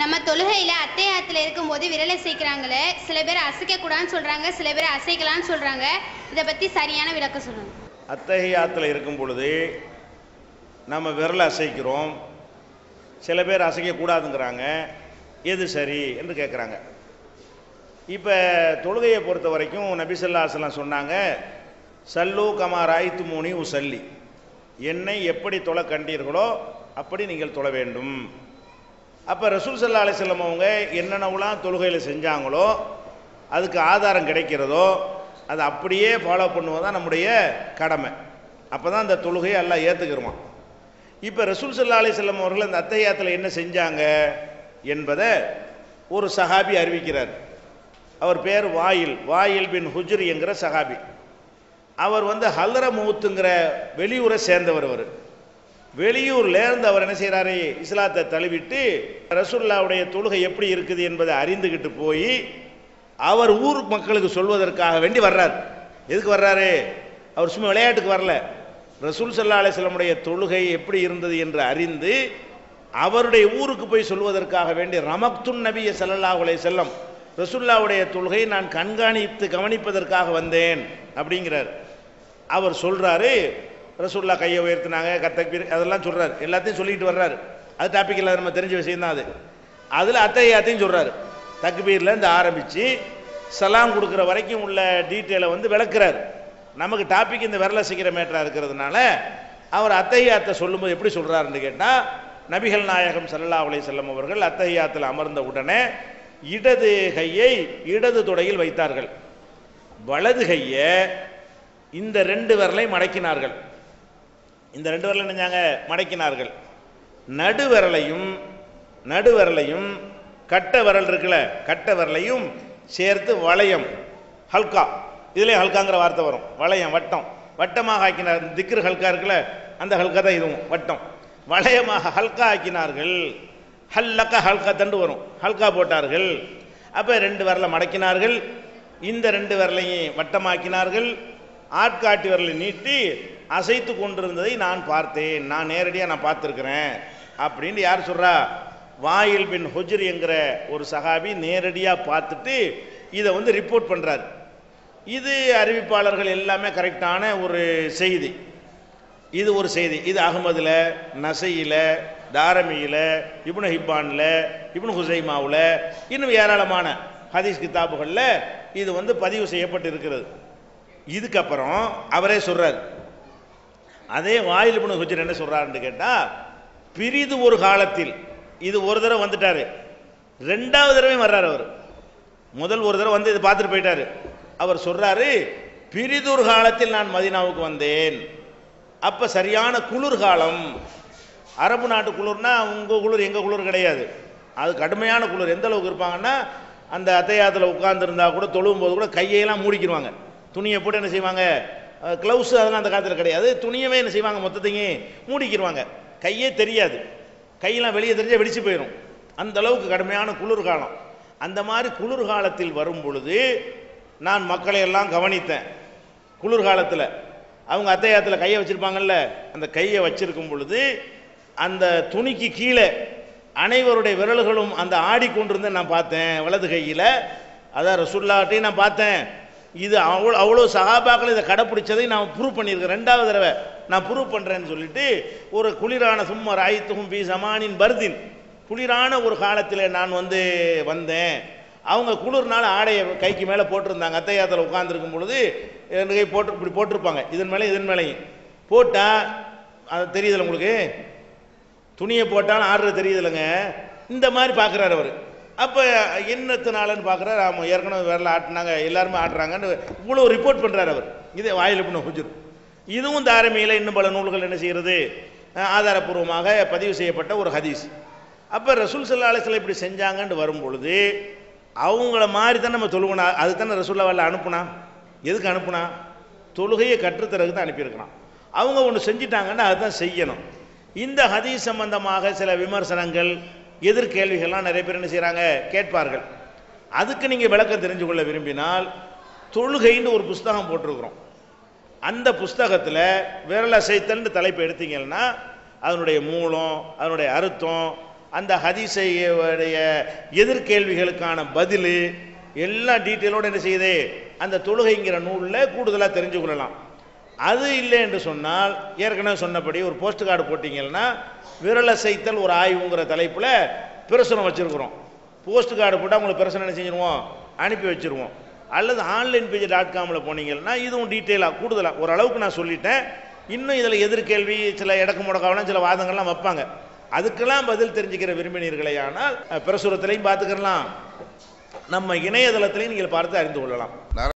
நம்ம தொழுகையில அத்தையாத்துல இருக்கும்போது விரலை அசைக்கிறாங்களே சில பேர் அசைக்கக்கூடாதுன்னு சொல்கிறாங்க சில பேர் அசைக்கலாம்னு சொல்கிறாங்க இதை பற்றி சரியான விளக்கம் சொல்லுங்கள் அத்தகையாத்தில் இருக்கும் பொழுது நம்ம விரலை அசைக்கிறோம் சில பேர் அசைக்கக்கூடாதுங்கிறாங்க எது சரி என்று கேட்குறாங்க இப்போ தொழுகையை பொறுத்த வரைக்கும் நபிசல்லா அசலாம் சொன்னாங்க சல்லு கமா ராய்த்து மூனி உசல்லி என்னை எப்படி தொலை கண்டீர்களோ அப்படி நீங்கள் தொழ வேண்டும். அப்போ ரசூல் சல்லா அலிசல்லம் அவங்க என்னென்னவெல்லாம் தொழுகையில் செஞ்சாங்களோ அதுக்கு ஆதாரம் கிடைக்கிறதோ அதை அப்படியே ஃபாலோ பண்ணுவது தான் நம்முடைய கடமை. அப்போ தான் அந்த தொழுகையை எல்லாம் ஏற்றுக்கிருவான் இப்போ ரசூல் சல்லா அலிசல்லம் அவர்கள் அந்த அத்தையாத்தில் என்ன செஞ்சாங்க என்பதை ஒரு சஹாபி அறிவிக்கிறார். அவர் பேர் வாயில் வாயில் பின் ஹுஜ்ரி என்கிற சஹாபி. அவர் வந்து ஹல்ரமூத்துங்கிற வெளியூரை சேர்ந்தவர் அவர். வெளியூர்ல இருந்து அவர் என்ன செய்கிறாரு இஸ்லாத்தை தழுவிட்டு ரசூல்லாவுடைய தொழுகை எப்படி இருக்குது என்பதை அறிந்துக்கிட்டு போய் அவர் ஊர் மக்களுக்கு சொல்வதற்காக வேண்டி வர்றார். எதுக்கு வர்றாரு? அவர் சும்மா விளையாட்டுக்கு வரல. ரசூல் சல்லா அலிஸ்லமுடைய தொழுகை எப்படி இருந்தது என்று அறிந்து அவருடைய ஊருக்கு போய் சொல்வதற்காக வேண்டி ரமக்துன் நபிய சல்லல்லாஹு அலைஹி செல்லம் ரசுல்லாவுடைய தொழுகை நான் கண்காணித்து கவனிப்பதற்காக வந்தேன் அப்படிங்கிறார். அவர் சொல்றாரு ரசூல்லா கையை உயர்த்தினாங்க கத்தக்பீர் அதெல்லாம் சொல்கிறார் எல்லாத்தையும் சொல்லிட்டு வர்றாரு. அது டாபிக் இல்லை நம்ம தெரிஞ்ச விஷயம் தான் அது. அதில் அத்தையாத்தையும் சொல்கிறாரு தக்பீர்லேருந்து ஆரம்பித்து சலாம் கொடுக்குற வரைக்கும் உள்ள டீட்டெயிலை வந்து விளக்குறாரு. நமக்கு டாபிக் இந்த விரல சிக்கிற மேட்டராக இருக்கிறதுனால அவர் அத்தையாத்தை சொல்லும்போது எப்படி சொல்கிறாருன்னு கேட்டால் நபிகள் நாயகம் சல்லா அலை செல்லம் அவர்கள் அத்தையாத்தில் அமர்ந்த உடனே இடது கையை இடது தொடையில் வைத்தார்கள். வலது கையை இந்த ரெண்டு விரலை மடக்கினார்கள் இந்த ரெண்டு விரலை நினைஞ்சாங்க மடக்கினார்கள். நடுவரலையும் நடுவரலையும் கட்ட விரல் இருக்குல்ல கட்ட விரலையும் சேர்த்து வளையம் ஹல்கா. இதுலேயே ஹல்காங்கிற வார்த்தை வரும். வளையம் வட்டம். வட்டமாக ஆக்கினார் திக்ரு ஹல்கா இருக்குல்ல அந்த ஹல்கா தான் இதுவும் வட்டம். வளையமாக ஹல்கா ஆக்கினார்கள். ஹல்லக்கா ஹல்கா தண்டு வரும். ஹல்கா போட்டார்கள். அப்போ ரெண்டு விரலை மடக்கினார்கள். இந்த ரெண்டு விரலையும் வட்டமாக்கினார்கள். ஆட்காட்டி விரலை நீட்டி அசைத்து கொண்டிருந்ததை நான் பார்த்தேன். நான் நேரடியாக நான் பார்த்துருக்குறேன். அப்படின்னு யார் சொல்கிறா வாயில் பின் ஹுஜ்ரி என்கிற ஒரு சகாபி நேரடியாக பார்த்துட்டு இதை வந்து ரிப்போர்ட் பண்ணுறாரு இது அறிவிப்பாளர்கள் எல்லாமே கரெக்டான ஒரு செய்தி. இது ஒரு செய்தி. இது அகமதில் நசையில் தாரமியில் இப்னு ஹிப்பானில் இப்னு ஹுசைமாவில் இன்னும் ஏராளமான ஹதீஸ் கிதாபுகளில் இது வந்து பதிவு செய்யப்பட்டு இருக்கிறது இதுக்கப்புறம் அவரே சொல்கிறார் அதே வாயில் பண்ண ஹுஜர் என்ன சொல்றாருன்னு கேட்டால் பிரிது ஒரு காலத்தில் இது ஒரு தடவை வந்துட்டாரு. ரெண்டாவது தடவை வர்றாரு அவர். முதல் ஒரு தடவை வந்து இதை பார்த்துட்டு போயிட்டாரு. அவர் சொல்றாரு பிரிதொரு காலத்தில் நான் மதினாவுக்கு வந்தேன். அப்ப சரியான குளிர்காலம் அரபு நாட்டு குளிர்னா உங்க குளிர் எங்க குளிர் கிடையாது. அது கடுமையான குளிர். எந்த அளவுக்கு இருப்பாங்கன்னா அந்த அத்தையாத்தில் உட்காந்துருந்தா கூட தொழுவும் போது கூட கையெல்லாம் மூடிக்கிடுவாங்க துணியை போட்டு என்ன செய்வாங்க? க்ளவுஸ் அதெல்லாம் அந்த காலத்தில் கிடையாது. துணியவே என்ன செய்வாங்க? மொத்தத்தையும் மூடிக்கிடுவாங்க கையே தெரியாது. கையெல்லாம் வெளியே தெரிஞ்சால் வெடிச்சு போயிடும் அந்த அளவுக்கு கடுமையான குளிர்காலம் அந்த மாதிரி குளிர்காலத்தில் வரும் பொழுது நான் மக்களை எல்லாம் கவனித்தேன். குளிர்காலத்தில் அவங்க அத்தையாத்தில் கையை வச்சுருப்பாங்கல்ல? அந்த கையை வச்சிருக்கும் பொழுது அந்த துணிக்கு கீழே அனைவருடைய விரல்களும் அந்த ஆடிக்கொண்டிருந்த நான் பார்த்தேன். வலது கையில். அதான் ரசுல்லாட்டையும் நான் பார்த்தேன். இது அவ்வளோ அவ்வளோ சகாபாக்கள் இதை கடைப்பிடிச்சதை நான் ப்ரூவ் பண்ணியிருக்கேன். ரெண்டாவது தடவை நான் ப்ரூவ் பண்ணுறேன்னு சொல்லிட்டு ஒரு குளிரான சும்மா ராயித்துகும் பி சமானின் பர்தின். குளிரான ஒரு காலத்தில் நான் வந்து வந்தேன். அவங்க குளிர்னால ஆடையை கைக்கு மேலே போட்டிருந்தாங்க. அத்தையாத்தில் உட்காந்துருக்கும் பொழுது ரெண்டு கை போட்டு இப்படி போட்டிருப்பாங்க. இதன் மேலே இதன் மேலேயும். போட்டால் அது தெரியுதுல்ல உங்களுக்கு? துணியை போட்டாலும் ஆடுறது தெரியுதுல்லைங்க. இந்த மாதிரி பார்க்குறாரு அவர். அப்போ என்னத்தினாலன்னு பார்க்குறாரு ஆமாம் ஏற்கனவே விரல ஆட்டினாங்க எல்லாருமே ஆடுறாங்கன்னு இவ்வளோ ரிப்போர்ட் பண்ணுறாரு அவர். இதே வாயில் பண்ண ஹுஜூர் இதுவும் தாரமியில் இன்னும் பல நூல்கள் என்ன செய்கிறது? ஆதாரப்பூர்வமாக பதிவு செய்யப்பட்ட ஒரு ஹதீஸ். அப்போ ரசூல் சல்லா அலிஸ்லாம் இப்படி செஞ்சாங்கன்னு வரும்பொழுது அவங்கள மாதிரி தான் நம்ம தொழுகணும் அது தானே ரசூல்லா வரல அனுப்புனா? எதுக்கு அனுப்புனா? தொழுகையை கற்றுத்தரகு தான் அனுப்பியிருக்கலாம் அவங்க ஒன்று செஞ்சிட்டாங்கன்னா அதுதான் செய்யணும். இந்த ஹதீஸ் சம்பந்தமாக சில விமர்சனங்கள் எதிர்கேள்விகள்லாம் நிறைய பேர் என்ன செய்கிறாங்க கேட்பார்கள். அதுக்கு நீங்கள் விளக்கம் தெரிஞ்சு கொள்ள விரும்பினால் தொழுகைன்னு ஒரு புஸ்தகம் போட்டிருக்கிறோம். அந்த புஸ்தகத்தில் விரல் அசைத்தல்னு தலைப்பு எடுத்தீங்கன்னா அதனுடைய மூலம் அதனுடைய அர்த்தம் அந்த ஹதீஸை எதிர்கேள்விகளுக்கான பதில் எல்லா டீட்டெயிலோடு என்ன செய்யுது? அந்த தொழுகைங்கிற நூலில் கூடுதலாக தெரிஞ்சு கொள்ளலாம். அது இல்லை என்று சொன்னால் ஏற்கனவே சொன்னபடி ஒரு போஸ்ட் கார்டு போட்டிங்கன்னா விரலை அசைத்தல் ஒரு ஆய்வுங்கிற தலைப்பில் பிரசுரம் வச்சுருக்குறோம். போஸ்ட் கார்டு போட்டால் உங்களுக்கு பிரசனை என்ன செஞ்சிருவோம்? அனுப்பி வச்சிருவோம். அல்லது ஆன்லைன் பேஜ் டாட் காமில் போனீங்கன்னா இதுவும் டீட்டெயிலாக கூடுதலாக ஓரளவுக்கு நான் சொல்லிட்டேன். இன்னும் இதில் எதிர்கேள்வி சில இடக்கு முடக்காவெல்லாம் சில வாதங்கள்லாம் வைப்பாங்க. அதுக்கெல்லாம் பதில் தெரிஞ்சுக்கிற விரும்பினீர்களே ஆனால் பிரசுரத்திலையும் பார்த்துக்கலாம் நம்ம இணையதளத்திலையும் நீங்கள் பார்த்து அறிந்து கொள்ளலாம். நாராயண